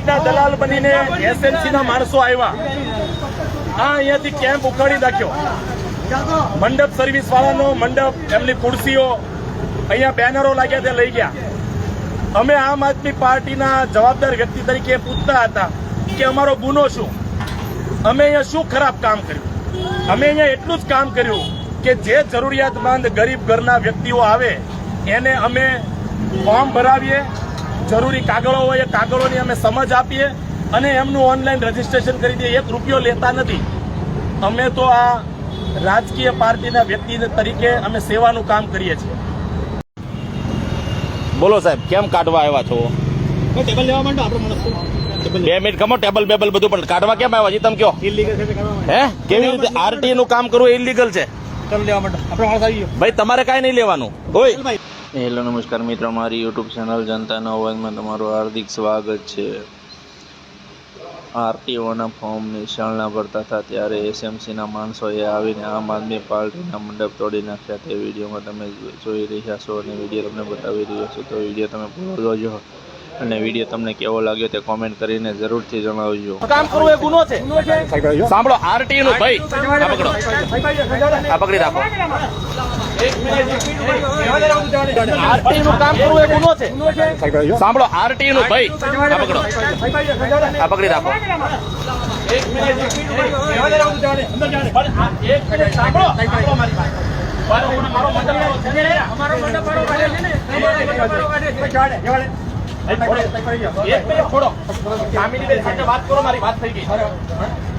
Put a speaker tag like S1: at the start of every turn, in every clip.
S1: દલાલ બનીને એસએમસી ના માણસો આવ્યા. આ અહીંયાથી કેમ્પ ઉખાડી નાખ્યો. મંડપ સર્વિસ વાળાનો મંડપ, એમની ખુરશીઓ, અહીંયા બેનરો લાગ્યા તે લઈ ગયા. અમે આમ આદમી પાર્ટીના જવાબદાર વ્યક્તિ તરીકે પૂછતા હતા કે અમારો ગુનો શું? અમે અહીંયા શું ખરાબ કામ કર્યું? અમે અહીંયા એટલું જ કામ કર્યું કે જે જરૂરિયાતમંદ ગરીબ ઘરના વ્યક્તિઓ આવે, એને અમે ફોર્મ ભરાવીએ જરૂરી કાગળો હોય એ કાગળોની અમે સમજ આપીએ અને એમનું ઓનલાઈન રજીસ્ટ્રેશન કરી દઈએ. એક રૂપિયો લેતા નથી. અમે તો આ રાજકીય પાર્ટીના વ્યક્તિ તરીકે અમે સેવાનું કામ કરીએ છીએ. બોલો સાહેબ કેમ કાઢવા આવ્યા છો?
S2: ટેબલ લેવા માંડો આપણે
S1: બે મિનિટ કમો ટેબલ બેબલ બધું પણ કાઢવા કેમ આવ્યા છે? તમે કયો
S2: ઇલીગલ છે તે કરવા માંડો
S1: હે? કેવી રીતે આરટીએ નું કામ કરવું ઇલીગલ છે?
S2: ટેબલ લેવા માંડો. આપણો
S1: ભાઈ તમારે કાંઈ નહીં લેવાનું. હોય
S2: ભાઈ.
S3: હેલો નમસ્કાર મિત્રો. મારી યુટ્યુબ ચેનલ જનતાના અવાજમાં તમારું હાર્દિક સ્વાગત છે. આરટીઓના ફોર્મ નિશાળના ભરતા હતા ત્યારે એસએમસીના માણસોએ આવીને આમ આદમી પાર્ટીના મંડપ તોડી નાખ્યા. તે વિડીયોમાં તમે જોઈ રહ્યા છો અને વીડિયો તમને બતાવી રહ્યો છું. તો વીડિયો તમે પૂરો જોજો અને વીડિયો તમને કેવો લાગ્યો તે કોમેન્ટ કરીને જરૂરથી જણાવજો.
S1: કામ કરવું એ ગુનો છે. સાંભળો આરટીઓ નો ભાઈ આ પકડો. આ પકડી રાખો. આરટીએ નું કામ કરવું એ ગુનો છે. સાંભળો આરટી નું ભાઈ. આ પકડો. આ પકડી રાખો. એક મિનિટ સાંભળો. મારી. મારો કામિનીબેન સાથે વાત કરો મારી વાત થઈ ગઈ.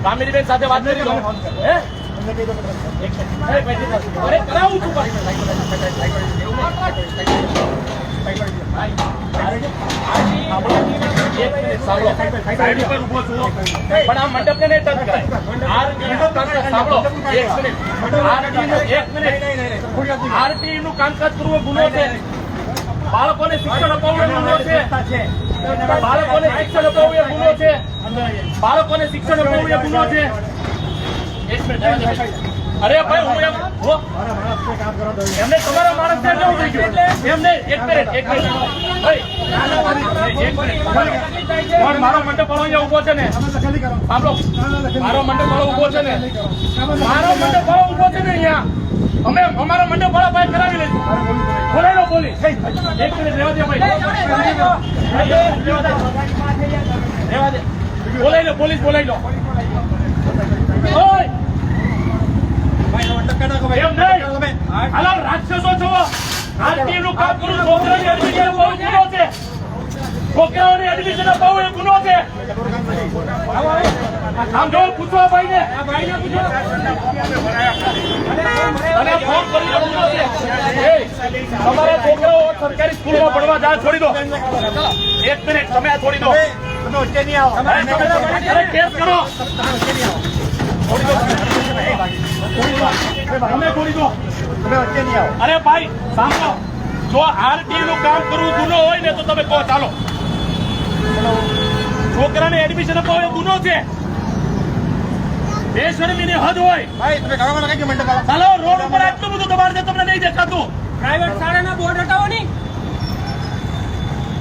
S1: કામિનીબેન સાથે વાત કરી દો હે? પણ આ મંડપને નહીં ટચ કરાય. નું કામકાજ સાંભળો. એક મિનિટ. એક મિનિટ. RTE નું કામકાજ કરવું ગુનો છે બાળકોને શિક્ષણ અપાવવું ગુનો છે બાળકોને શિક્ષણ અપાવવું ગુનો છે બાળકોને શિક્ષણ અપાવવું ગુનો છે અરે ભાઈ, હું એમ એમને તમારા માણસને કેવું થઈ ગયું? એમને એક મિનિટ એક મિનિટ. મારો મંડપ અહીંયા ઊભો છે ને. સાંભળો. મારો મંડપ વાળો ઊભો છે ને. મારો મંડપ વાળો ઊભો છે ને અહીંયા. અમે અમારા મંડપ વાળા ભાઈ કરાવી લઈશું. બોલાવી લો બોલી એક મિનિટ રેવા દે ભાઈ. રેવા દે. બોલાઈ લો, પોલીસ બોલાવી લો. ઓય! હાલો રાક્ષસો છો. આરતી કામ કરું છોકરાની એડમિશન બહુ ગુનો છે. છોકરાઓની એડમિશન બહુ એ ગુનો છે. આમ જો પૂછવા ભાઈ ને અને ફોન કરી દો ગુનો છે. એ, તમારા છોકરાઓ સરકારી સ્કૂલમાં ભણવા જાય છોડી દો. એક મિનિટ તમે આ છોડી દો. અરે, તમે- અરે, ભાઈ સાંભળો. જો આરટી નું કામ કરવું ગુનો હોય ને તો તમે કહો ચાલો. છોકરાને એડમિશન અપાવો એ ગુનો છે. હદ હોય.
S2: ભાઈ તમે મંડપ
S1: ચાલો રોડ ઉપર આટલું બધું દબાણ છે તમને નહીં દેખાતું.
S4: પ્રાઇવેટ શાળાના બોર્ડ હટાવો નહીં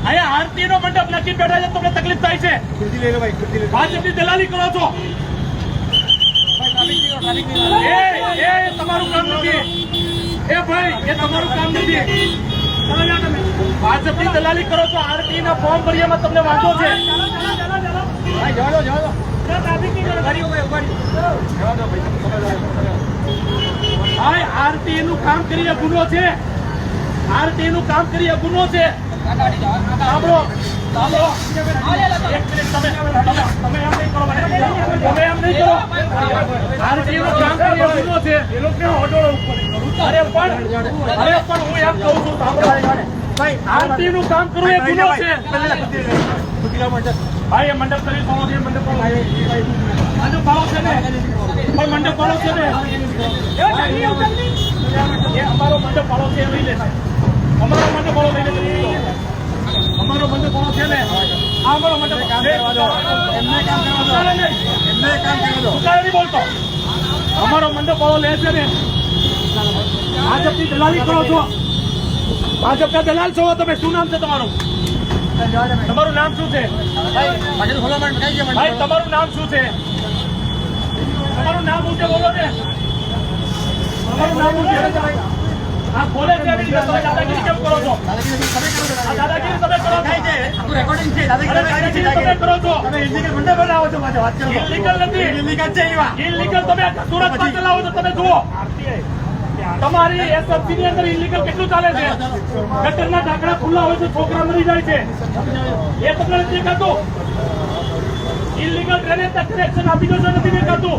S1: અહીંયા આરતી નો મંડપ નક્કી બેઠા છે તમને તકલીફ થાય છે. ભાજપની દલાલી કરો છો. એ એ તમારું કામ નથી. એ ભાઈ એ તમારું કામ નથી. ભાજપની દલાલી કરો છો આરટી ના ફોર્મ ભર્યામાં તમને વાંધો છે.
S2: ભાઈ જવા દો જવા દો
S1: આરટી નું કામ કરીને ગુનો છે. આરટી નું કામ કરીને ગુનો છે. સાંભળો. કરો કરો આરટી નું કામ પણ પણ કરવું એ ગુનો છે
S2: મંડપ
S1: એ મંડપ મંડપ છે ને ભાઈ મંડપ વાળો છે ને અમારો મંડપ ફાળો છે અમારો મંડપ વાળો થઈ લે અમારો મંડપ છે ને? આ અમારો મંડપ કામ કરવા દો એમને કામ કરવા દો. એમને કામ કરવા દો. નહીં બોલતો. અમારો મંડપ વાળો લે છે ને. ભાજપની દલાલી કરો છો. ભાજપના દલાલ છો તમે શું નામ છે તમારું? તમારું નામ શું છે? ભાઈ તમારું નામ શું છે? તમારું નામ શું છે બોલો ને. તમારું નામ છે આ રીતે તમે દાદાગીરી કેમ કરો છો? આ દાદાગીરી તમે કરો છો.
S2: આપણું રેકોર્ડિંગ છે?
S1: દાદાગીરી તમે કરો છો.
S2: તમે illegal મંડપ બનાવો છો પાછા વાત કરો.
S1: ઇલીગલ નથી.
S2: illegal છે એવા.
S1: ઇલીગલ તમે સુરતમાં ચલાવો છો તમે જુઓ. તમારી એસએફસી ની અંદર ઇલીગલ કેટલું ચાલે છે? ગટરના ઢાંકણા ખુલ્લા હોય છે છોકરા મરી જાય છે. એ તમને નથી દેખાતું? ઇલીગલ ડ્રેનેજ કનેક્શન આપી દો છો નથી દેખાતું?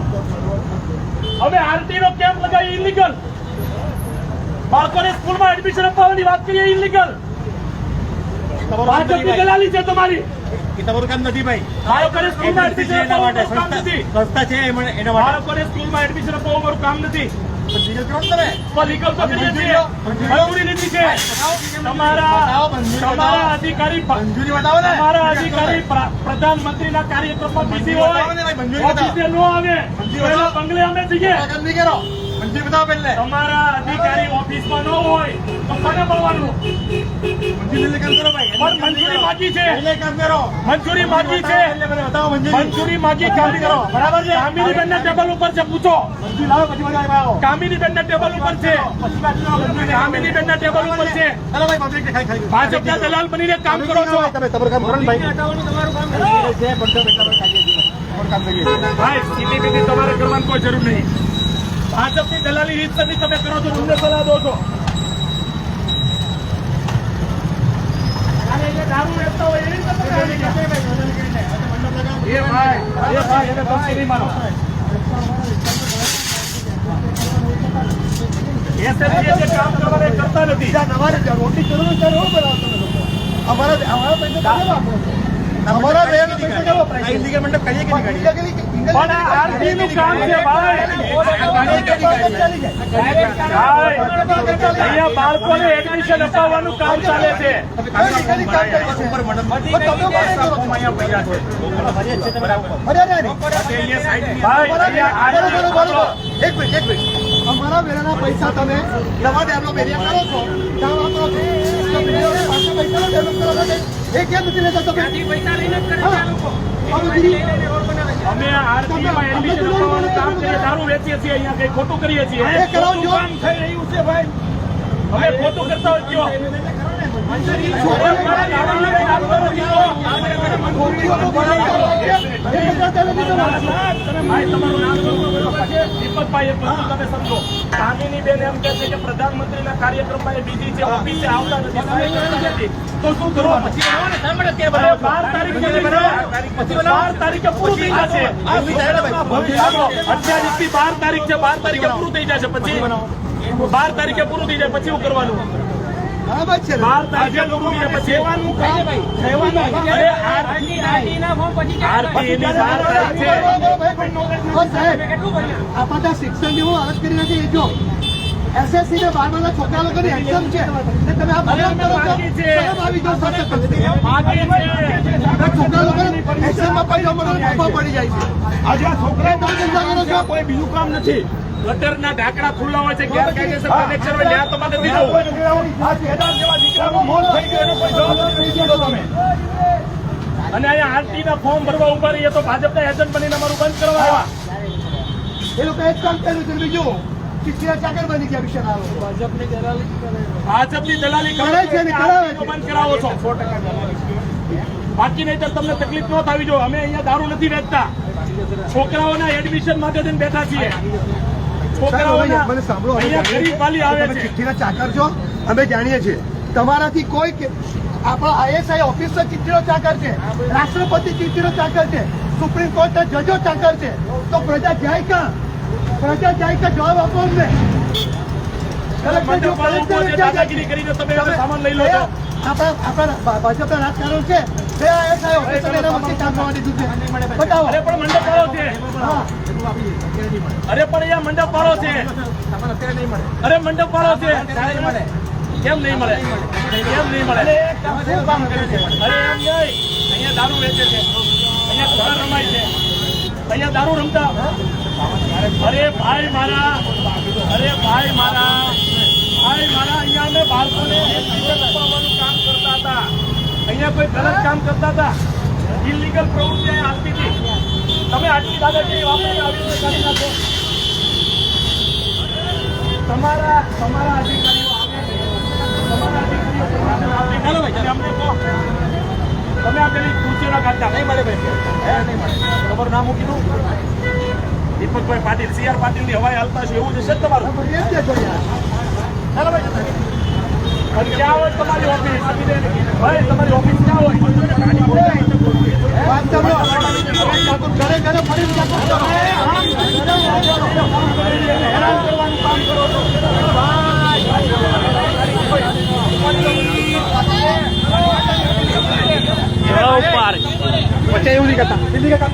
S1: હવે આરટી નો કેમ્પ લગાવી ઇલીગલ બાળકોને સ્કૂલમાં એડમિશન અપાવવાની વાત કરીએ ઇલીગલ તમારી
S2: તમારું. કામ નથી ભાઈ.
S1: બાળકોને સ્કૂલમાં એડમિશન
S2: એના માટે
S1: કામ નથી.
S2: સંસ્થા સંસ્થા છે એના માટે.
S1: બાળકોને સ્કૂલમાં એડમિશન અપાવવું મારું કામ નથી.
S2: illegal કરો ને
S1: કાર્યક્રમમાં બીજી હોય.
S2: ને
S1: આવે. બંગલે અમે જઈએ.
S2: નહીં બતાવો પહેલે.
S1: તમારા અધિકારી ઓફિસમાં ન હોય તો કોને મળવાનું?
S2: મંજૂરી કામ કરો ભાઈ.
S1: મંજૂરી માગી છે.
S2: એટલે કામ કરો.
S1: મંજૂરી માગી છે.
S2: એટલે મને બતાવો મંજૂરી.
S1: મંજૂરી માગી કામ
S2: કરો. બરાબર છે?
S1: કામિની બેનના ટેબલ ઉપર છે. પૂછો.
S2: મંજૂરી લાવો પછી મને આવો.
S1: કામિની બેનના ટેબલ ઉપર છે. કામિની બેનના ટેબલ ઉપર છે.
S2: ચાલો ભાઈ પબ્લિક ખાઈ ખાઈ
S1: ભાજપના દલાલ બનીને કામ કરો છો.
S2: તમે તમારું કામ કરો ને ભાઈ. છે તમારું કામ કરીએ છીએ. તમારું કામ કરીએ.
S1: ભાઈ સીધી બીધી તમારે કરવાની કોઈ જરૂર નહીં. ભાજપની દલાલી રીત નથી તમે કરો છો તમને સલાહ દો છો અને જે દારૂ વેચતા હોય એવી રીતે તમે આવી ગયા. એ ભાઈ એ ભાઈ એને ધમકી નહીં મારો SLC જે કામ કરવાના એ કરતા નથી
S2: અમારે જ રોટલી કરો ને ત્યારે હું બનાવતો નથી. અમારા અમારા પૈસા તો કેવા? અમારા બે પૈસા કેવા price છે? illegal મંડપ કરીએ કે નહીં કરીએ?
S1: પણ આ નું કામ છે ભાઈ અહીંયા બાળકોને એડમિશન અપાવવાનું કામ ચાલે છે.
S2: એક મિનિટ એક મિનિટ. અમારા વેરાના પૈસા તમે નવા ડેવલપ એરિયા કરો છો. ત્યાં પૈસા ડેવલપ કરવા માટે એ કેમ નથી લેતા તમે? હા. આ બધી
S1: અમે આરતીમાં એડમિશન અપાવવાનું કામ કરીએ દારૂ વેચીએ છીએ અહીંયા કઈ ખોટું કરીએ છીએ.
S2: એ કરાવજો.
S1: ખોટું કામ થઈ રહ્યું છે ભાઈ. અમે ખોટું કરતા હોય કયો ભાઈ તમારું નામ શું છે? દીપકભાઈ એક વસ્તુ તમે સમજો. કામિની બેન એમ કહે છે કે કાર્યક્રમમાં એ બીજી છે ઓફિસે આવતા નથી. સાહેબ આવતા નથી. તો શું કરો પછી બાર તારીખે બનાવો. બાર તારીખે પૂરું થઈ જશે. અઠ્યાવીસથી બાર તારીખ છે બાર તારીખે પૂરું થઈ જશે. પછી બાર તારીખે પૂરું થઈ જાય. પછી શું કરવાનું?
S2: શિક્ષણ જેવું અરજ કરી નથી એ જો એસએસસી ને બારમા છોકરા લોકોની એક્ઝામ છે. ને તમે આ બદનામ કરો છો. શરમ આવી જાવ સાથે છોકરા લોકોને એક્ઝામમાં પૈસા મળે નફા પડી જાય છે.
S1: આજે આ છોકરા
S2: ચિંતા કરો છો.
S1: કોઈ બીજું કામ નથી. ગટરના ઢાંકણા ખુલ્લા હોય છે ગેરકાયદેસર કનેક્શન હોય ત્યાં તમારે નથી જવું આ તેડા જેવા દીકરાનું મોત થઈ ગયું એનો કોઈ જવાબ નથી તમે. અને અહીંયા આરટી ના ફોર્મ ભરવા ઊભા રહીએ તો ભાજપના એજન્ટ બનીને અમારું બંધ કરવા આવ્યા.
S2: એ લોકો એક કામ કર્યું છે બીજું
S1: ભાજપની દલાલી
S2: કરે. છે ને કરાવે છે.
S1: બંધ કરાવો છો. બાકી નહીં તમને તકલીફ ન થવી જોઈએ. અમે અહીંયા દારૂ નથી વેચતા. છોકરાઓના એડમિશન માટે થઈને બેઠા છીએ. છોકરાઓના
S2: મને સાંભળો અમે
S1: અહીંયા ગરીબ વાલી આવે છે.
S2: ચિઠ્ઠીના ચાકર છો. અમે જાણીએ છીએ. તમારાથી કોઈ આપણા આઈએસઆઈ ઓફિસર ચિઠ્ઠીનો ચાકર છે. રાષ્ટ્રપતિ ચિઠ્ઠીનો ચાકર છે. સુપ્રીમ કોર્ટના જજો ચાકર છે. તો પ્રજા જાય ક્યાં? પ્રજા જાય જવાબ આપો અમને ભાજપના રાજકારણ છે.
S1: અરે પણ મંડપ વાળો છે. મંડપ વાળો છે. અરે મંડપ વાળો છે. કેમ નહીં મળે કેમ નહીં મળે અરે એમ નહીં અહીંયા દારૂ વેચે છે અહીંયા રમાય છે. અહીંયા દારૂ રમતા? અરે ભાઈ મારા, અરે ભાઈ મારા ભાઈ મારા, અહીંયા અમે બાળકોને અપાવવાનું કામ કરતા હતા. અહીંયા કોઈ ગલત કામ કરતા હતા. ઇલીગલ પ્રવૃત્તિ હાલતી હતી. તમે આટલી દાદાગીરી વાપરી, આવી કરી નાખો. તમારા તમારા અધિકારીઓ તમારા અધિકારીઓ અમને કહો. તમે આ પેલી ખુરશીઓના કાઢતા નહીં મળે ભાઈ. ખબર નહીં મળે તમારું નામ હું કીધું દીપકભાઈ પાટીલ સી આર પાટીલની હવાઈ હાલતા છે એવું જશે તમારું? ક્યાં હોય તમારી ઓફિસ? ભાઈ તમારી ઓફિસ ક્યાં હોય?
S2: વાત સાંભળો.
S1: કામ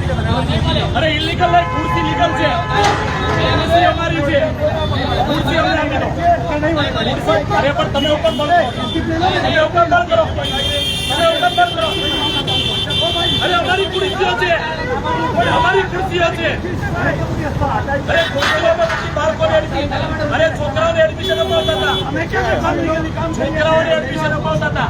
S1: અરે ઇલીગલ ખુરશી લીગલ છે. અમારી છે. ખુરશી અમને આપી દો. અરે પણ તમે ઉપર બંધ તમે ઉપર બંધ કરો. તમે ઉપર બંધ કરો. અરે અમારી ખુરશીઓ છે. અમારી ખુરશીઓ છે. અરે ખુરશીઓમાં પછી બાળકોને એડમિશન અરે છોકરાઓને એડમિશન અપાવતા હતા. છોકરાઓને એડમિશન અપાવતા હતા.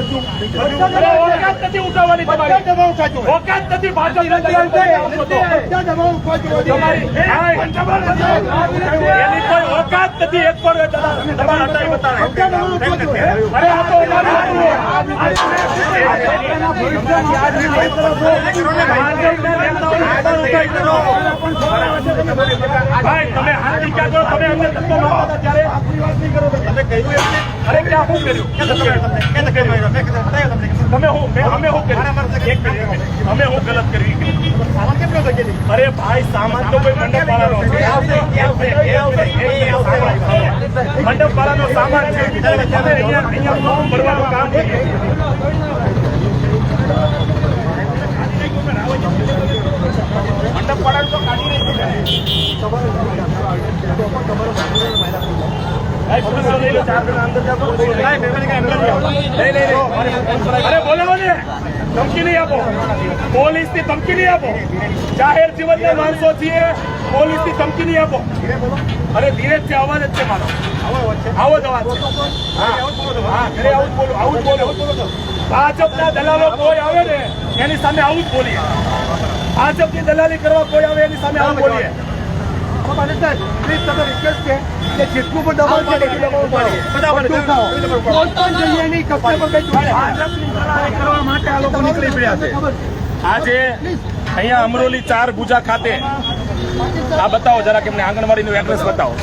S1: ઓકાત નથી ઉઠાવવાની તમારી. ઓકાત નથી. તમારી. એની કોઈ ઓકાત નથી એક પણ દલાલ હટાવી બતાવે. અરે આ તો ભાઈ તમે હાથ નીચા કરો તમે અમને ધક્કો હતા ત્યારે? તમે કહ્યું અરે ક્યાં શું કર્યું? કે તમે હું મેં- અમે હું કર્યું એક મિનિટ. અમે હું ગલત કરી અરે ભાઈ સામાન તો કોઈ મંડપ વાળાનો મંડપ વાળાનો સામાન છે તમે અહીંયા અહીંયા ભરવાનું કામ છે મંડપ વાળાને તો કાઢી નહીં અરે બોલાવો ને ધમકી નહીં આપો પોલીસની જાહેર જીવનના માણસો છીએ પોલીસની ધમકી નહીં આપો અરે ધીરજ છે અવાજ જ છે મારો આવો જ અવાજ આવું બોલું બોલું દલાલો કોઈ આવે ને એની સામે આવું જ બોલીએ ભાજપની દલાલી કરવા કોઈ આવે એની સામે આવું બોલીએ
S2: પ્લીઝ તમે રિક્વેસ્ટ છે કે જેટલું પણ દબાણ છે એટલું દબાવ ખાઓ. કોઈ પણ જગ્યાએ નહીં, કશે પણ કંઈ
S1: કરવા માટે આ લોકો નીકળી પડ્યા છે. આજે અહીંયા અમરોલી ચાર ભુજા ખાતે આ બતાવો જરાક એમને આંગણવાડીનું એડ્રેસ બતાવો.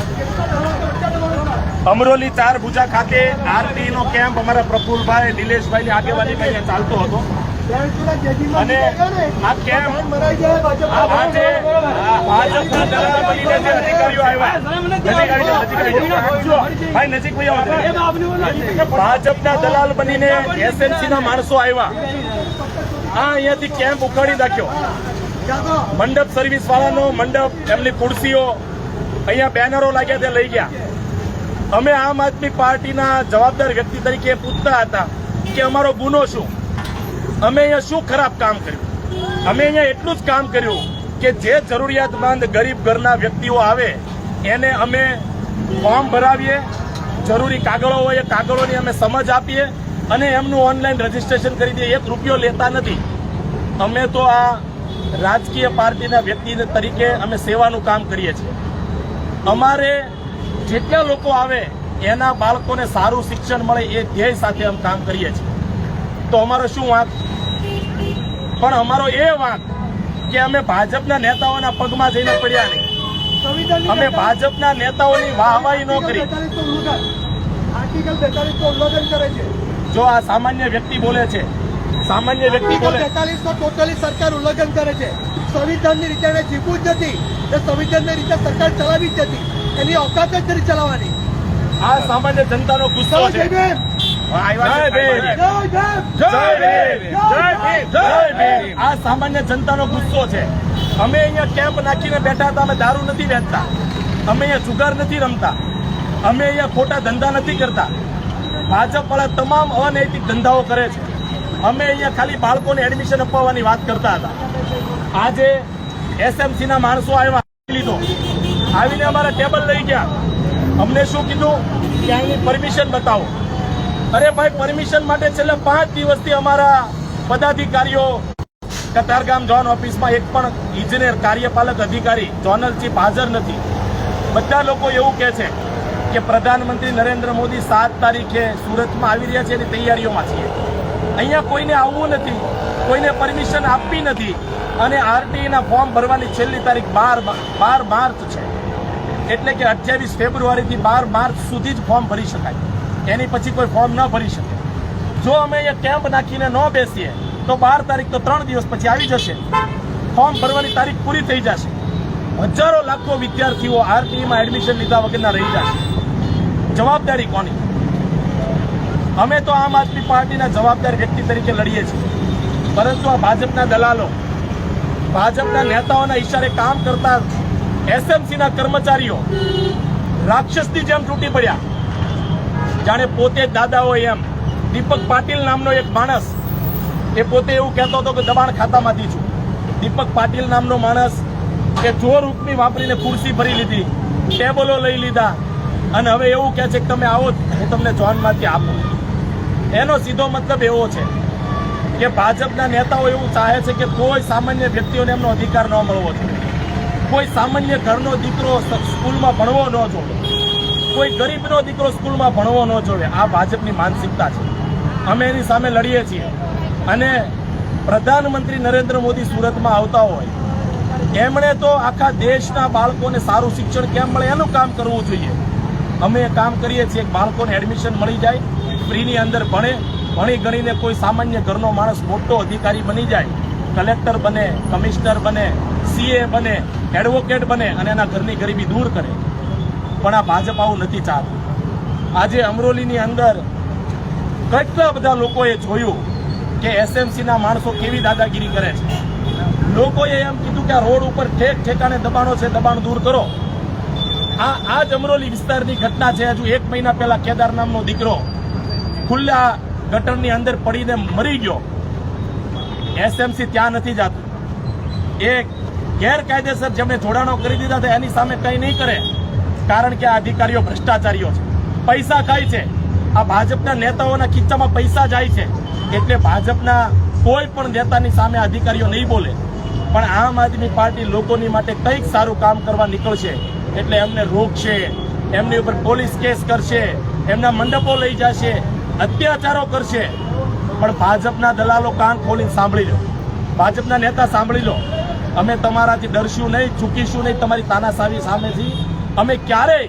S1: અમરોલી ચાર ભુજા ખાતે આરટી નો કેમ્પ અમારા પ્રફુલભાઈ નિલેશભાઈ ની આગેવાનીમાં અહીંયા ચાલતો હતો. અને આ દલાલ બનીને જે એસએમસી ના માણસો આવ્યા. આ અહીંયાથી કેમ્પ ઉખાડી નાખ્યો. મંડપ સર્વિસ વાળાનો મંડપ, એમની ખુરશીઓ, અહીંયા બેનરો લાગ્યા તે લઈ ગયા. અમે આમ આદમી પાર્ટીના જવાબદાર વ્યક્તિ તરીકે પૂછતા હતા કે અમારો ગુનો શું? અમે અહીંયા શું ખરાબ કામ કર્યું? અમે અહીંયા એટલું જ કામ કર્યું કે જે જરૂરિયાતમંદ ગરીબ ઘરના વ્યક્તિઓ આવે, એને અમે ફોર્મ ભરાવીએ, જરૂરી કાગળો હોય એ કાગળોની અમે સમજ આપીએ અને એમનું ઓનલાઈન રજીસ્ટ્રેશન કરી દઈએ. એક રૂપિયો લેતા નથી. અમે તો આ રાજકીય પાર્ટીના વ્યક્તિ તરીકે અમે સેવાનું કામ કરીએ છીએ. અમારે જેટલા લોકો આવે, એના બાળકોને સારું શિક્ષણ મળે એ ધ્યેય સાથે અમે કામ કરીએ છીએ. તો અમારો શું વાંક પણ અમારો એ વાંક કે અમે ભાજપના નેતાઓના પગમાં જઈને પડ્યા નહીં. અમે ભાજપના નેતાઓની વાહવાહી ન કરી.
S2: 42 નું ઉલ્લંઘન. આર્ટિકલ બેતાલીસનું ઉલ્લંઘન કરે છે.
S1: જો આ સામાન્ય વ્યક્તિ બોલે છે સામાન્ય વ્યક્તિ બોલે
S2: બેતાલીસ નો ટોટલી સરકાર ઉલ્લંઘન કરે છે. સંવિધાનની રીતે એને જીવવું જ નથી. એ સંવિધાનની રીતે સરકાર ચલાવી જ નથી. એની ઓકાત જ નથી ચલાવવાની.
S1: આ સામાન્ય જનતાનો ગુસ્સો છે. આ સામાન્ય જનતાનો ગુસ્સો છે. અમે અહીંયા કેમ્પ નાખીને બેઠા હતા અમે દારૂ નથી વેચતા. અમે અહીંયા જુગાર નથી રમતા. અમે અહીંયા ખોટા ધંધા નથી કરતા. ભાજપ વાળા તમામ અનૈતિક ધંધાઓ કરે છે. અમે અહીંયા ખાલી બાળકોને એડમિશન અપાવવાની વાત કરતા હતા. આજે એસએમસી ના માણસો આવ્યા લીધો. આવીને અમારા ટેબલ લઈ ગયા. અમને શું કીધું? કે અહીંની પરમિશન બતાવો. અરે ભાઈ પરમિશન માટે છેલ્લા પાંચ દિવસથી અમારા પદાધિકારીઓ કતારગામ ઝોન ઓફિસમાં એક પણ ઇજનેર કાર્યપાલક અધિકારી ઝોનલ ચીફ હાજર નથી. બધા લોકો એવું કહે છે કે પ્રધાનમંત્રી નરેન્દ્ર મોદી સાત તારીખે સુરતમાં આવી રહ્યા છે એની તૈયારીઓમાં છીએ. અહીંયા કોઈને આવવું નથી, કોઈને પરમિશન આપવી નથી અને આરટીઈના ફોર્મ ભરવાની છેલ્લી તારીખ બાર બાર માર્ચ છે. એટલે કે અઠ્યાવીસ ફેબ્રુઆરીથી બાર માર્ચ સુધી જ ફોર્મ ભરી શકાય. એની પછી કોઈ ફોર્મ ન ભરી શકે. જો અમે એ કેમ્પ નાખીને ન બેસીએ, તો બાર તારીખ તો ત્રણ દિવસ પછી આવી જશે. ફોર્મ ભરવાની તારીખ પૂરી થઈ જશે. હજારો લાખો વિદ્યાર્થીઓ આરટીઈમાં એડમિશન લીધા વગરના રહી જશે. જવાબદારી કોની? અમે તો આમ આદમી પાર્ટીના જવાબદાર વ્યક્તિ તરીકે લડીએ છીએ. પરંતુ આ ભાજપના દલાલો, ભાજપના નેતાઓના ઈશારે કામ કરતા એસએમસીના કર્મચારીઓ, રાક્ષસની જેમ તૂટી પડ્યા. જાણે પોતે જ દાદા હોય એમ. દીપક પાટીલ નામનો એક માણસ એ પોતે એવું કહેતો હતો કે દબાણ ખાતામાંથી છું. દીપક પાટીલ નામનો માણસ કે ચોર રૂપની વાપરીને ખુરશી ભરી લીધી, ટેબલો લઈ લીધા અને હવે એવું કહે છે કે તમે આવો હું તમને જોનમાંથી આપું. એનો સીધો મતલબ એવો છે કે ભાજપના નેતાઓ એવું ચાહે છે કે કોઈ સામાન્ય વ્યક્તિઓને એમનો અધિકાર ન મળવો જોઈએ. કોઈ સામાન્ય ઘરનો દીકરો સ્કૂલમાં ભણવો ન જોવે કોઈ ગરીબનો દીકરો સ્કૂલમાં ભણવો ન જોવે. આ ભાજપની માનસિકતા છે. અમે એની સામે લડીએ છીએ. અને પ્રધાનમંત્રી નરેન્દ્ર મોદી સુરતમાં આવતા હોય, એમણે તો આખા દેશના બાળકોને સારું શિક્ષણ કેમ મળે એનું કામ કરવું જોઈએ. અમે એ કામ કરીએ છીએ બાળકોને એડમિશન મળી જાય, ફ્રીની અંદર ભણે, ભણી ગણીને કોઈ સામાન્ય ઘરનો માણસ મોટો અધિકારી બની જાય, કલેક્ટર બને, કમિશનર બને સીએ બને એડવોકેટ બને અને એના ઘરની ગરીબી દૂર કરે. પણ આ ભાજપ આવું નથી ચાહતું. આજે અમરોલીની અંદર કેટલા બધા લોકોએ જોયું કે એસએમસીના માણસો કેવી દાદાગીરી કરે છે. લોકોએ એમ કીધું કે આ રોડ ઉપર ઠેક ઠેકાને દબાણો છે, દબાણ દૂર કરો. આ આ જ અમરોલી વિસ્તારની ઘટના છે. હજુ એક મહિના પહેલા કેદાર નામનો દીકરો ખુલ્લા ગટરની અંદર પડીને મરી ગયો. એસએમસી ત્યાં નથી જાતું. એ ગેરકાયદેસર જેમણે જોડાણો કરી દીધા છે, એની સામે કંઈ નહીં કરે. કારણ કે આ અધિકારીઓ ભ્રષ્ટાચારીઓ છે. પૈસા ખાય છે? આ ભાજપના નેતાઓના ખિસ્સામાં પૈસા જાય છે. એટલે ભાજપના કોઈ પણ નેતાની સામે અધિકારીઓ નહીં બોલે. પણ આમ આદમી પાર્ટી લોકોની માટે કંઈક સારું કામ કરવા નીકળશે. એટલે એમને રોકશે. એમની ઉપર પોલીસ કેસ કરશે. એમના મંડપો લઈ જશે. અત્યાચારો કરશે. પણ ભાજપના દલાલો કાન ખોલીને સાંભળી લો. ભાજપના નેતા સાંભળી લો. અમે તમારાથી ડરશું નહીં, ચૂકીશું નહીં, તમારી તાનાશાહી સામેથી અમે ક્યારેય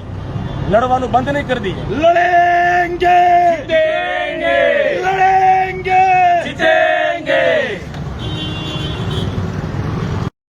S1: લડવાનું બંધ નહીં કરી દઈએ. લડેંગે. જીતેંગે. લડેંગે.